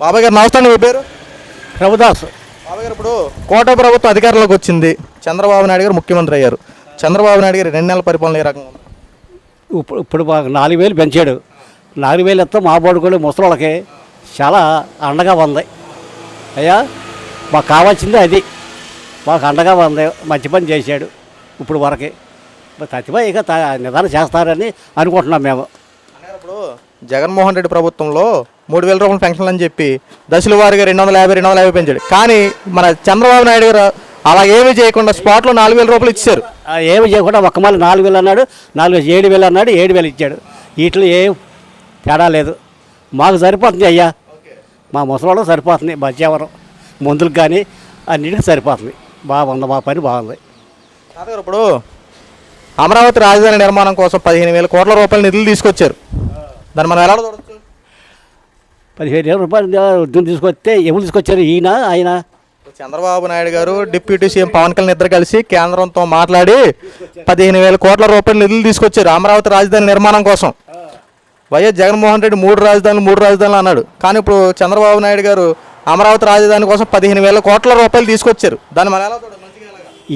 బాబాయ్ గారు నమస్తే మీ పేరు? ప్రభుదాస్ బాబాయ్ గారు ఇప్పుడు కోట ప్రభుత్వం అధికారంలోకి వచ్చింది. చంద్రబాబు నాయుడు గారు ముఖ్యమంత్రి అయ్యారు. చంద్రబాబు నాయుడు గారు రెండు నెలల పరిపాలన ఏ రకంగా ఉంది? ఇప్పుడు ఇప్పుడు మాకు నాలుగు వేలు పెంచాడు. నాలుగు వేలు ఎత్తే మా బడుకోళ్ళు ముసలోళ్ళకి చాలా అండగా ఉంది. అయ్యా మాకు కావాల్సింది అది. మాకు అండగా ఉంది. మంచి పని చేశాడు ఇప్పుడు వరకే. తతిపై ఇక త- నిదానం చేస్తారని అనుకుంటున్నాం మేము. ఇప్పుడు జగన్మోహన్ రెడ్డి ప్రభుత్వంలో మూడు వేల రూపాయల పెన్షన్లు అని చెప్పి దశల వారీగా రెండు వందల యాభై రెండు వందల యాభై పెంచాడు. కానీ మన చంద్రబాబు నాయుడు గారు అలా ఏమీ చేయకుండా స్పాట్లో నాలుగు వేల రూపాయలు ఇచ్చారు. ఏమి చేయకుండా ఒక్క మళ్ళీ నాలుగు వేలు అన్నాడు నాలుగు ఏడు వేలు అన్నాడు ఏడు వేలు ఇచ్చాడు. వీటిలో ఏం తేడా లేదు. మాకు సరిపోతుంది అయ్యా. మా ముసలోళ్ళకి సరిపోతుంది మధ్యావరం మందులకు కానీ అన్నిటికి సరిపోతుంది. బాగుంది మా పని బాగుంది. ఇప్పుడు అమరావతి రాజధాని నిర్మాణం కోసం పదిహేను వేల కోట్ల రూపాయల నిధులు తీసుకొచ్చారు. దాన్ని మనం ఎలా చూడొచ్చు? పదిహేను వేల రూపాయలు తీసుకొస్తే ఎవరు తీసుకొచ్చారు? ఈయన ఆయన? చంద్రబాబు నాయుడు గారు డిప్యూటీ సీఎం పవన్ కళ్యాణ్ ఇద్దరు కలిసి కేంద్రంతో మాట్లాడి పదిహేను వేల కోట్ల రూపాయల నిధులు తీసుకొచ్చారు అమరావతి రాజధాని నిర్మాణం కోసం. వైఎస్ జగన్మోహన్ రెడ్డి మూడు రాజధానులు మూడు రాజధానులు అన్నాడు. కానీ ఇప్పుడు చంద్రబాబు నాయుడు గారు అమరావతి రాజధాని కోసం పదిహేను వేల కోట్ల రూపాయలు తీసుకొచ్చారు. దాన్ని మనం ఎలా?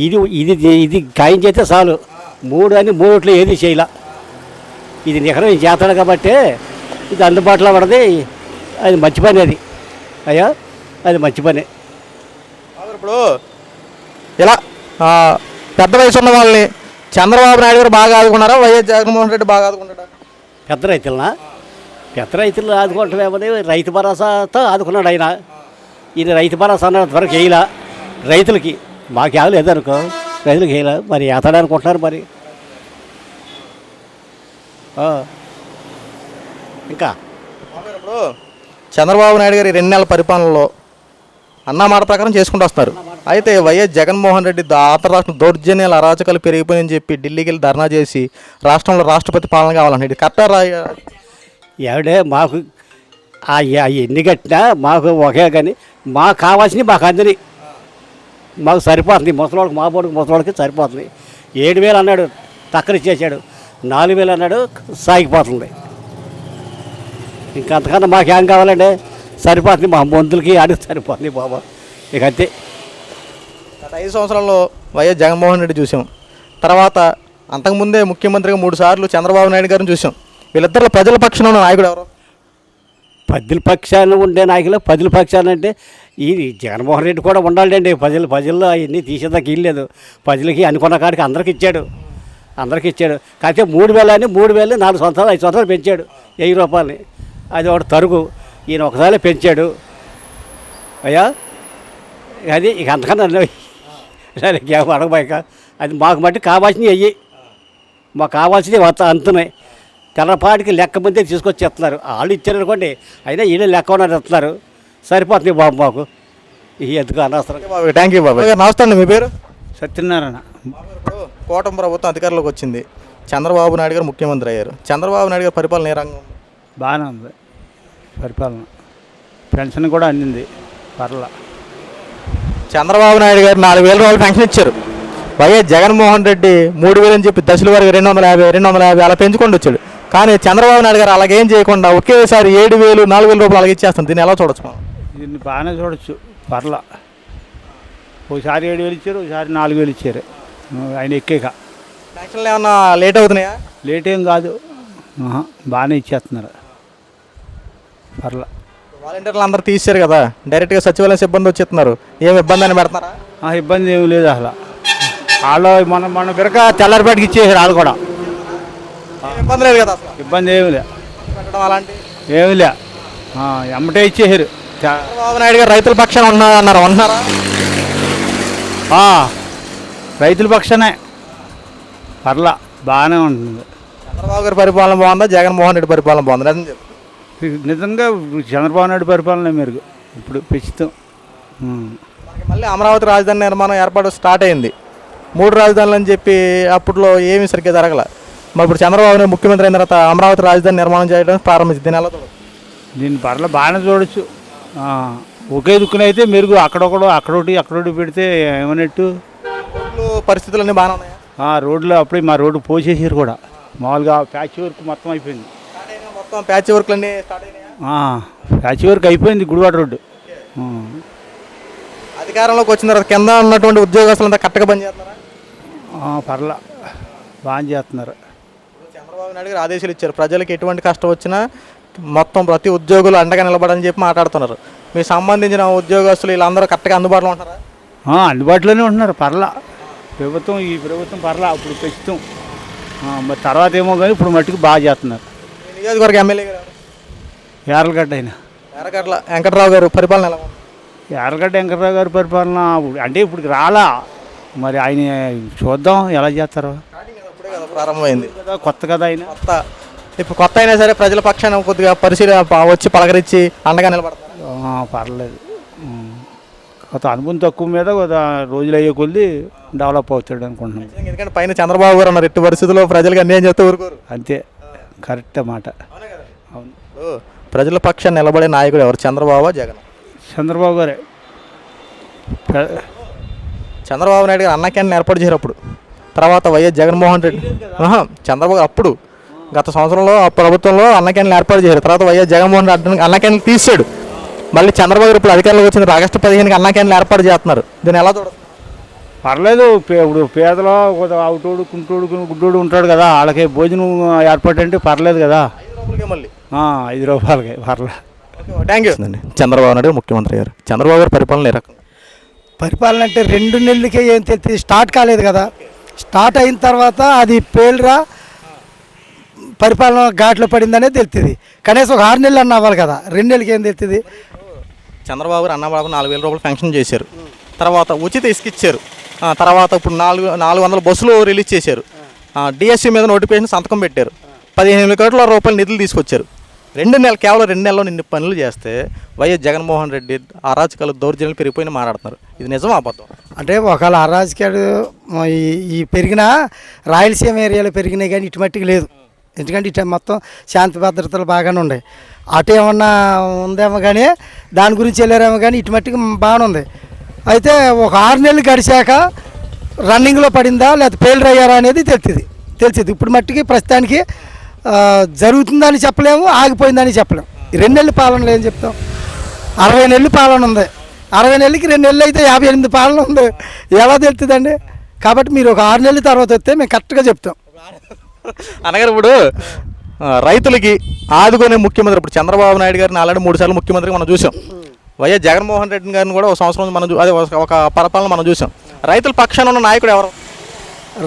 ఇది ఇది ఇది ఖాయం చేస్తే చాలు. మూడు అని మూడిట్లో ఏది చేయలే. ఇది నిఖరం చేస్తాడు కాబట్టి ఇది అందుబాటులో పడది. అది మంచి పని అది. అయ్యా అది మంచి పని. ఇప్పుడు ఇలా పెద్ద వయసు ఉన్న వాళ్ళని చంద్రబాబు నాయుడు గారు బాగా ఆదుకున్నారా? వైఎస్ జగన్మోహన్ రెడ్డి బాగా ఆదుకుంటాడా? పెద్ద రైతులనా? పెద్ద రైతులు ఆదుకుంటామేమని రైతు భరోసాతో ఆదుకున్నాడు ఆయన. ఈయన రైతు భరోసా అన్నది వరకు వేయలా. రైతులకి మాకు ఏం లేదనుకో రైతులకు వేయలా. మరి ఏతాడు అనుకుంటున్నారు మరి. ఇంకా? ఇప్పుడు చంద్రబాబు నాయుడు గారి రెండు నెలల పరిపాలనలో అన్న మాట ప్రకారం చేసుకుంటూ వస్తారు అయితే వైఎస్ జగన్మోహన్ రెడ్డి ఆంధ్ర రాష్ట్రం దౌర్జన్యాలు అరాచకాలు పెరిగిపోయని చెప్పి ఢిల్లీకి వెళ్ళి ధర్నా చేసి రాష్ట్రంలో రాష్ట్రపతి పాలన కావాలంటే ఇది కరెక్టా రా- ఎవడే మాకు ఎన్ని కట్టినా మాకు ఒకే కానీ మాకు కావాల్సినవి మాకు అందని. మాకు సరిపోతుంది. ముసలోళ్ళకి మా బోడికి ముసలోళ్ళకి సరిపోతుంది. ఏడు వేలు అన్నాడు టక్కర ఇచ్చేసాడు. నాలుగు వేలు అన్నాడు సాగిపోతుంది. ఇంకా అంతకన్నా మాకేం కావాలండి? సరిపోతుంది మా మందులకి అడుగు సరిపోతుంది బాబా. ఇక అంతే. గత ఐదు సంవత్సరాల్లో వైఎస్ జగన్మోహన్ రెడ్డి చూసాం. తర్వాత అంతకుముందే ముఖ్యమంత్రిగా మూడు సార్లు చంద్రబాబు నాయుడు గారిని చూసాం. వీళ్ళిద్దరిలో ప్రజల పక్షాన ఉన్న నాయకుడు ఎవరు? పదుల పక్షాన ఉండే నాయకులు పదుల పక్షాన అంటే ఈ జగన్మోహన్ రెడ్డి కూడా ఉండాలండి. ప్రజలు ప్రజల్లో అవన్నీ తీసేదాకా ఇల్లేదు ప్రజలకి అనుకున్న కాడికి అందరికి ఇచ్చాడు. అందరికి ఇచ్చాడు. కాకపోతే మూడు వేలు అని మూడు వేలు నాలుగు సంవత్సరాలు ఐదు సంవత్సరాలు పెంచాడు వెయ్యి రూపాయలని. అది ఒకటి తరుగు. ఈయన ఒకసారి పెంచాడు. అయ్యా అది ఇక అంతకన్నా ఏం అడగబాక అది మాకు మట్టి కావాల్సినవి అయ్యి. మాకు కావాల్సినవి అంత అంతున్నాయి. తెల్లపాటికి లెక్క ముందే తీసుకొచ్చి ఇస్తున్నారు. వాళ్ళు ఇచ్చారు అనుకోండి అయినా వీళ్ళు లెక్క ఉన్నారు ఇస్తున్నారు. సరిపోతుంది బాబు మాకు. ఈ ఎందుకు అనవసరం. థ్యాంక్ యూ బాబు. నమస్తే అండి మీ పేరు? సత్యనారాయణ. కూటమి ప్రభుత్వం అధికారంలోకి వచ్చింది. చంద్రబాబు నాయుడు గారు ముఖ్యమంత్రి అయ్యారు. చంద్రబాబు నాయుడు గారి పరిపాలన ఏ రంగం? బాగానే ఉంది. పరిపాలన. పెన్షన్ కూడా అందింది. పర్ల. చంద్రబాబు నాయుడు గారు నాలుగు వేల రూపాయలు పెన్షన్ ఇచ్చారు. వైఎస్ జగన్మోహన్ రెడ్డి మూడు వేలు అని చెప్పి దశల వరకు రెండు వందల యాభై రెండు వందల యాభై అలా పెంచుకొని వచ్చాడు. కానీ చంద్రబాబు నాయుడు గారు అలాగేం చేయకుండా ఒకేసారి ఏడు వేలు నాలుగు వేల రూపాయలు అలాగే ఇచ్చేస్తాం దీన్ని ఎలా చూడొచ్చు మనం? దీన్ని బాగానే చూడొచ్చు. పర్ల. ఒకసారి ఏడు వేలు ఇచ్చారు ఒకసారి నాలుగు వేలు ఇచ్చారు. ఆయన ఎక్కేక. ఏమన్నా లేట్ అవుతున్నాయా? లేట్ ఏం కాదు. బాగానే ఇచ్చేస్తున్నారు. పర్ల. వాలంటీర్లు అందరూ తీసారు కదా డైరెక్ట్గా సచివాలయం సిబ్బంది వచ్చేస్తున్నారు. ఏం ఇబ్బంది అని పెడుతున్నారా ఆ, ఇబ్బంది ఏమి లేదు అసలు. వాళ్ళు మన మన బిరక తెల్లారిపేటకి ఇచ్చేసారు వాళ్ళు కూడా. ఇబ్బంది లేదు కదా ఇబ్బంది ఏమి లే. పెట్టడం అలాంటి? ఏమి లే. ఎమ్మటే ఇచ్చేసారు. చంద్రబాబు నాయుడు గారు రైతుల పక్షాన ఉన్నారు అన్నారు ఉంటున్నారా ఆ, రైతుల పక్షానే. పర్ల బాగానే ఉంటుంది. చంద్రబాబు గారి పరిపాలన బాగుందా? జగన్మోహన్ రెడ్డి పరిపాలన బాగుందా? చెప్పు. నిజంగా చంద్రబాబు నాయుడు పరిపాలన మెరుగు ఇప్పుడు ప్రస్తుతం. మళ్ళీ అమరావతి రాజధాని నిర్మాణం ఏర్పాటు స్టార్ట్ అయింది. మూడు రాజధానులు అని చెప్పి అప్పట్లో ఏమీ సరిగ్గా జరగల. మరి ఇప్పుడు చంద్రబాబు నాయుడు ముఖ్యమంత్రి అయిన తర్వాత అమరావతి రాజధాని నిర్మాణం చేయడం ప్రారంభించింది. దీని ఎలా? దీని పర్ల బాగానే చూడొచ్చు. ఒకే దుక్కునైతే మెరుగు. అక్కడొకడు అక్కడొకటి అక్కడొకటి పెడితే ఏమన్నట్టు? రోడ్లు పరిస్థితులన్నీ బాగానే ఉన్నాయా? ఆ రోడ్లో అప్పుడే మా రోడ్డు పోసేసారు కూడా. మామూలుగా ప్యాచ్ వర్క్ మొత్తం అయిపోయింది. స్టార్ట్ అయినా మొత్తం ప్యాచ్ వర్క్లు అన్నీ స్టార్ట్ అయినాయా? ప్యాచ్ వర్క్ అయిపోయింది గుడివాడ రోడ్డు. ఆ. అధికారంలోకి వచ్చిన తర్వాత కింద ఉన్నటువంటి ఉద్యోగస్తులంతా కరెక్ట్గా పనిచేస్తున్నారా ఆ, పర్లా. బాగా చేస్తున్నారు. చంద్రబాబు నాయుడు గారు ఆదేశాలు ఇచ్చారు. ప్రజలకు ఎటువంటి కష్టం వచ్చినా మొత్తం ప్రతి ఉద్యోగులు అండగా నిలబడని చెప్పి మాట్లాడుతున్నారు. మీకు సంబంధించిన ఉద్యోగస్తులు వీళ్ళందరూ కరెక్ట్గా అందుబాటులో ఉంటారా? అందుబాటులోనే ఉంటున్నారు పర్లా. ప్రభుత్వం ఈ ప్రభుత్వం పర్లా ఇప్పుడు ప్రస్తుతం. మరి తర్వాత ఏమో కానీ ఇప్పుడు మట్టుకు బాగా చేస్తున్నారు. మీ నియోజకవర్గ ఎమ్మెల్యే గారు యార్లగడ్డ అయినా ఎర్రగడ్ల వెంకట్రావు గారు పరిపాలన ఎలా ఉంది? యార్లగడ్డ వెంకటరావు గారి పరిపాలన అంటే ఇప్పుడు రాలా. మరి ఆయన చూద్దాం ఎలా చేస్తారో. ప్రారంభమైంది. కొత్త కదా ఆయన. కొత్త. ఇప్పుడు కొత్త అయినా సరే ప్రజల పక్షాన కొద్దిగా పరిశీలన ప- వచ్చి పలకరించి అండగా నిలబడతారు. పర్లేదు. ఉం. కొత్త అనుభవం తక్కువ మీద రోజులు అయ్యే కొద్ది డెవలప్ అవుతాడు అనుకుంటున్నాం. ఎందుకంటే పైన చంద్రబాబు గారు ఉన్నారు ఎట్టి పరిస్థితుల్లో ప్రజలకు అన్యాయం చేస్తే ఊరుకోరు. అంతే. కరెక్ట్ మాట. అవును ప్రజల పక్షాన్ని నిలబడే నాయకుడు ఎవరు? చంద్రబాబు జగన్? చంద్రబాబు గారే. చంద్రబాబు నాయుడు గారు అన్న క్యాంటీన్ ఏర్పాటు చేశారు అప్పుడు. తర్వాత వైఎస్ జగన్మోహన్ రెడ్డి చంద్రబాబు అప్పుడు. గత సంవత్సరంలో ఆ ప్రభుత్వంలో అన్న క్యాంటీన్ ఏర్పాటు చేశారు. తర్వాత వైఎస్ జగన్మోహన్ రెడ్డి అన్న క్యాంటీన్ తీసాడు మళ్ళీ చంద్రబాబు గారు ఇప్పుడు అధికారంలోకి వచ్చిన ఆగస్టు పదిహేనుకి అన్న క్యాంటీన్ ఏర్పాటు చేస్తున్నారు. దీన్ని ఎలా చూడదు పర్లేదు పే- ఇప్పుడు పేదలో అవుటోడు కుంటోడు గుడ్డోడు ఉంటాడు కదా వాళ్ళకి భోజనం ఏర్పాటు అంటే పర్లేదు కదా. మళ్ళీ. ఆ, ఐదు రూపాయలకి పర్లేదు థ్యాంక్ యూ చంద్రబాబు నాయుడు ముఖ్యమంత్రి గారు. చంద్రబాబు గారు పరిపాలన ఏ రకం? పరిపాలన అంటే రెండు నెలలకే ఏం తెలిసి స్టార్ట్ కాలేదు కదా. స్టార్ట్ అయిన తర్వాత అది పేలురా పరిపాలన ఘాట్లో పడిందనే తెలుస్తుంది కనీసం ఒక ఆరు నెలలు అన్న అవ్వాలి కదా రెండు నెలలకి ఏం తెలుస్తుంది చంద్రబాబు గారు అన్నబాబు నాలుగు వేల రూపాయలు పెన్షన్ చేశారు. తర్వాత ఉచిత ఇసుక ఇచ్చారు. తర్వాత ఇప్పుడు నాలుగు నాలుగు వందల బస్సులు రిలీజ్ చేశారు. డిఎస్సి మీద నోటిఫికేషన్ సంతకం పెట్టారు. పదిహేను వేల కోట్ల రూపాయల నిధులు తీసుకొచ్చారు. రెండు నెలలు కేవలం రెండు నెలల్లో నిన్ను పనులు చేస్తే వైఎస్ జగన్మోహన్ రెడ్డి అరాచకాలు దౌర్జన్యాలు పెరిగిపోయిన మాట్లాడుతున్నారు. ఇది నిజం అబద్ధం? అంటే ఒకవేళ అరాజకీయాలు ఈ ఈ పెరిగిన రాయలసీమ ఏరియాలో పెరిగినాయి కానీ ఇటు మట్టికి లేదు. ఎందుకంటే ఇటు మొత్తం శాంతి భద్రతలు బాగానే ఉన్నాయి. అటు ఏమన్నా ఉందేమో కానీ దాని గురించి వెళ్ళారేమో కానీ ఇటు మట్టికి బాగానే ఉంది. అయితే ఒక ఆరు నెలలు గడిచాక రన్నింగ్లో పడిందా లేకపోతే ఫెయిల్ అయ్యారా అనేది తెలుస్తుంది తెలిసింది. ఇప్పుడు మట్టికి ప్రస్తుతానికి జరుగుతుందని చెప్పలేము ఆగిపోయిందని చెప్పలేము. రెండు నెలలు పాలనలో ఏం చెప్తాం. అరవై నెలలు పాలన ఉంది. అరవై నెలలకి రెండు నెలలు అయితే యాభై ఎనిమిది పాలన ఉంది. ఎలా తెలుస్తుందండి? కాబట్టి మీరు ఒక ఆరు నెలల తర్వాత వస్తే మేము కరెక్ట్గా చెప్తాం. అనగారు ఇప్పుడు రైతులకి ఆదుకునే ముఖ్యమంత్రి ఇప్పుడు చంద్రబాబు నాయుడు గారిని ఆల్రెడీ మూడు సార్లు ముఖ్యమంత్రి మనం చూసాం. వైఎస్ జగన్మోహన్ రెడ్డి గారిని కూడా ఒక సంవత్సరం మనం అదే ఒక- పరపాలన పరిపాలన మనం చూసాం. రైతుల పక్షాన ఉన్న నాయకుడు ఎవరు?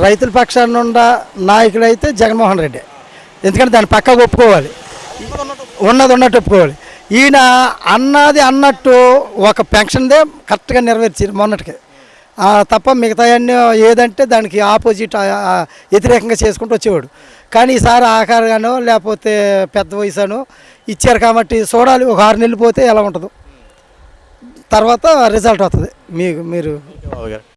రైతుల పక్షాన ఉన్న నాయకుడు అయితే జగన్మోహన్ రెడ్డి. ఎందుకంటే దాన్ని పక్కకు ఒప్పుకోవాలి. ఉన్నది ఉన్నట్టు ఒప్పుకోవాలి. ఈయన అన్నది అన్నట్టు ఒక పెన్షన్దే కరెక్ట్గా నెరవేర్చారు మొన్నటికి. తప్ప మిగతా ఏదంటే దానికి ఆపోజిట్ వ్యతిరేకంగా చేసుకుంటూ వచ్చేవాడు. కానీ ఈసారి ఆకారంగానో లేకపోతే పెద్ద వయసునో ఇచ్చారు కాబట్టి చూడాలి ఒక ఆరు నెలలు పోతే ఎలా ఉంటుందో. తర్వాత రిజల్ట్ వస్తుంది మీకు మీరు